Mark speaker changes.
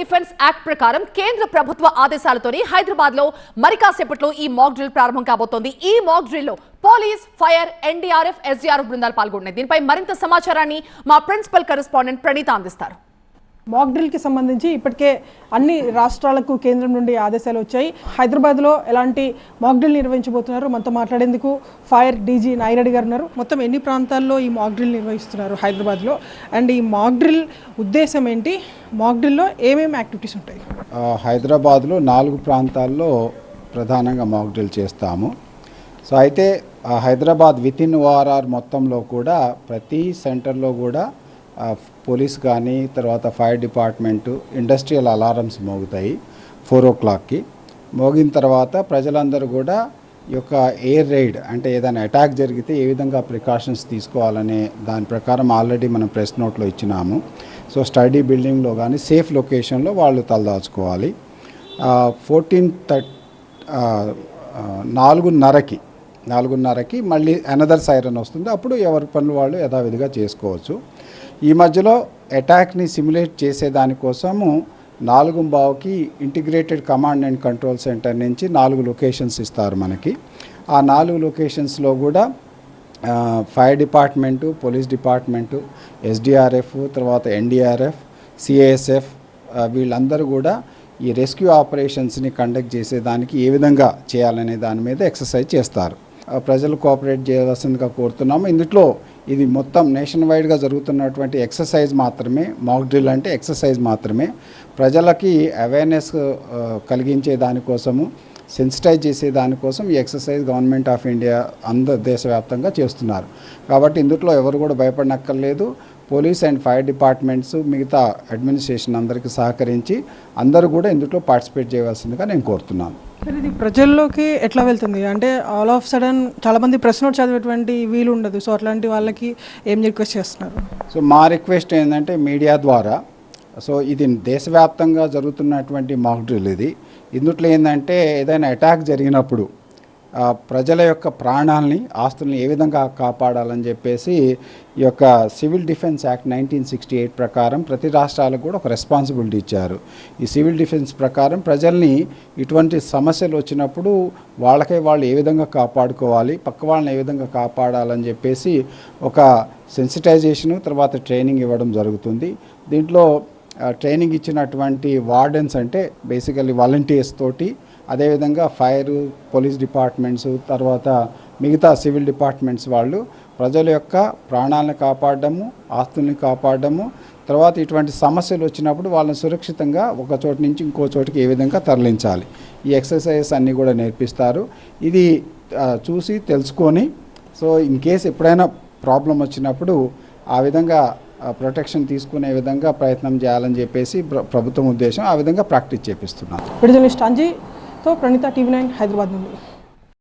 Speaker 1: Defence act ప్రకారం కేంద్ర ప్రభుత్వ ఆదేశాలతోని హైదరాబాద్లో మరికాసేపట్లో ఈ మాక్ డ్రిల్ ప్రారంభం కాబోతోంది. ఈ మాక్ డ్రిల్లో పోలీస్ ఫైర్ ఎన్డీఆర్ఎఫ్ ఎస్డీఆర్ఎఫ్ బృందాలు పాల్గొన్నాయి దీనిపై మరింత సమాచారాన్ని మా ప్రిన్సిపల్ కరెస్పాండెంట్ ప్రణీత అందిస్తారు.
Speaker 2: మాక్ డ్రిల్కి సంబంధించి ఇప్పటికే అన్ని రాష్ట్రాలకు కేంద్రం నుండి ఆదేశాలు వచ్చాయి. హైదరాబాద్లో ఎలాంటి మాక్ డ్రిల్ నిర్వహించబోతున్నారు? మనతో మాట్లాడేందుకు ఫైర్ డీజీ నాయిరెడ్డి గారు ఉన్నారు. మొత్తం ఎన్ని ప్రాంతాల్లో ఈ మాక్ డ్రిల్ నిర్వహిస్తున్నారు హైదరాబాద్లో? అండ్ ఈ మాక్ డ్రిల్ ఉద్దేశం ఏంటి? మాక్ డ్రిల్లో ఏమేమి యాక్టివిటీస్ ఉంటాయి?
Speaker 3: హైదరాబాద్లో నాలుగు ప్రాంతాల్లో ప్రధానంగా మాక్ డ్రిల్ చేస్తాము. సో అయితే హైదరాబాద్ విత్ ఇన్ ఓఆర్ఆర్ మొత్తంలో కూడా ప్రతి సెంటర్లో కూడా పోలీస్ కానీ తర్వాత ఫైర్ డిపార్ట్మెంటు ఇండస్ట్రియల్ అలారమ్స్ మోగుతాయి ఫోర్ ఓ క్లాక్కి. మోగిన తర్వాత ప్రజలందరూ కూడా ఈ యొక్క ఎయిర్ రైడ్ అంటే ఏదైనా అటాక్ జరిగితే ఏ విధంగా ప్రికాషన్స్ తీసుకోవాలనే దాని ప్రకారం ఆల్రెడీ మనం ప్రెస్ నోట్లో ఇచ్చినాము. సో స్టడీ బిల్డింగ్లో కానీ సేఫ్ లొకేషన్లో వాళ్ళు తలదాచుకోవాలి. ఫోర్టీన్ థర్ట్ నాలుగున్నరకి నాలుగున్నరకి మళ్ళీ అనదర్ సైరన్ వస్తుంది. అప్పుడు ఎవరి పనులు వాళ్ళు యథావిధిగా చేసుకోవచ్చు. ఈ మధ్యలో అటాక్ని సిమ్యులేట్ చేసే దానికోసము నాలుగు బావుకి integrated command and control centre నుంచి నాలుగు లొకేషన్స్ ఇస్తారు మనకి. ఆ నాలుగు లొకేషన్స్లో కూడా fire department police department SDRF తర్వాత ఎన్డీఆర్ఎఫ్ సిఏఎస్ఎఫ్ వీళ్ళందరూ కూడా ఈ రెస్క్యూ ఆపరేషన్స్ని కండక్ట్ చేసేదానికి ఏ విధంగా చేయాలనే దాని మీద ఎక్సర్సైజ్ చేస్తారు. ప్రజలు కోఆపరేట్ చేయవలసిందిగా కోరుతున్నాము. ఇందులో ఇది మొత్తం నేషన్ వైడ్గా జరుగుతున్నటువంటి ఎక్సర్సైజ్ మాత్రమే మాక్ డ్రిల్ అంటే ఎక్సర్సైజ్ మాత్రమే. ప్రజలకి అవేర్నెస్ uh, కలిగించే దానికోసము సెన్సిటైజ్ చేసే దానికోసం ఈ ఎక్సర్సైజ్ గవర్నమెంట్ ఆఫ్ ఇండియా అందరు దేశవ్యాప్తంగా చేస్తున్నారు. కాబట్టి ఇందులో ఎవరు కూడా భయపడనక్కర్లేదు. పోలీస్ అండ్ ఫైర్ డిపార్ట్మెంట్స్ మిగతా అడ్మినిస్ట్రేషన్ అందరికీ సహకరించి అందరూ కూడా ఇందులో పార్టిసిపేట్ చేయవలసిందిగా నేను కోరుతున్నాను.
Speaker 2: ఇది ప్రజల్లోకి ఎట్లా వెళ్తుంది? అంటే ఆల్ ఆఫ్ సడన్ చాలామంది ప్రెస్ నోట్ చదివేటువంటి వీలు ఉండదు. సో అట్లాంటి వాళ్ళకి ఏం రిక్వెస్ట్ చేస్తున్నారు?
Speaker 3: సో మా రిక్వెస్ట్ ఏంటంటే మీడియా ద్వారా సో ఇది దేశవ్యాప్తంగా జరుగుతున్నటువంటి మాక్ డ్రిల్ ఇది. ఇందుట్లో ఏంటంటే ఏదైనా అటాక్ జరిగినప్పుడు ప్రజల యొక్క ప్రాణాలని ఆస్తుల్ని ఏ విధంగా కాపాడాలని చెప్పేసి ఈ యొక్క civil defence act nineteen sixty eight ప్రకారం ప్రతి రాష్ట్రాలకు కూడా ఒక రెస్పాన్సిబిలిటీ ఇచ్చారు. ఈ సివిల్ డిఫెన్స్ ప్రకారం ప్రజల్ని ఇటువంటి సమస్యలు వచ్చినప్పుడు వాళ్ళకే వాళ్ళు ఏ విధంగా కాపాడుకోవాలి పక్క వాళ్ళని ఏ విధంగా కాపాడాలని చెప్పేసి ఒక సెన్సిటైజేషను తర్వాత ట్రైనింగ్ ఇవ్వడం జరుగుతుంది. దీంట్లో ట్రైనింగ్ ఇచ్చినటువంటి వార్డెన్స్ అంటే బేసికల్లీ వాలంటీర్స్ తోటి అదేవిధంగా ఫైర్ పోలీస్ డిపార్ట్మెంట్స్ తర్వాత మిగతా సివిల్ డిపార్ట్మెంట్స్ వాళ్ళు ప్రజల యొక్క ప్రాణాలను కాపాడడము ఆస్తుల్ని కాపాడడము తర్వాత ఇటువంటి సమస్యలు వచ్చినప్పుడు వాళ్ళని సురక్షితంగా ఒక చోటు నుంచి ఇంకో చోటుకి ఏ విధంగా తరలించాలి. ఈ ఎక్సర్సైజెస్ అన్నీ కూడా నేర్పిస్తారు. ఇది చూసి తెలుసుకొని సో ఇన్ కేస్ ఎప్పుడైనా ప్రాబ్లం వచ్చినప్పుడు ఆ విధంగా ప్రొటెక్షన్ తీసుకునే విధంగా ప్రయత్నం చేయాలని చెప్పేసి ప్రభుత్వం ఉద్దేశం ఆ విధంగా ప్రాక్టీస్ చేపిస్తున్నారు.
Speaker 2: విడుదల స్టాంజీతో ప్రణీత టీవీ నైన్ హైదరాబాద్ నుండి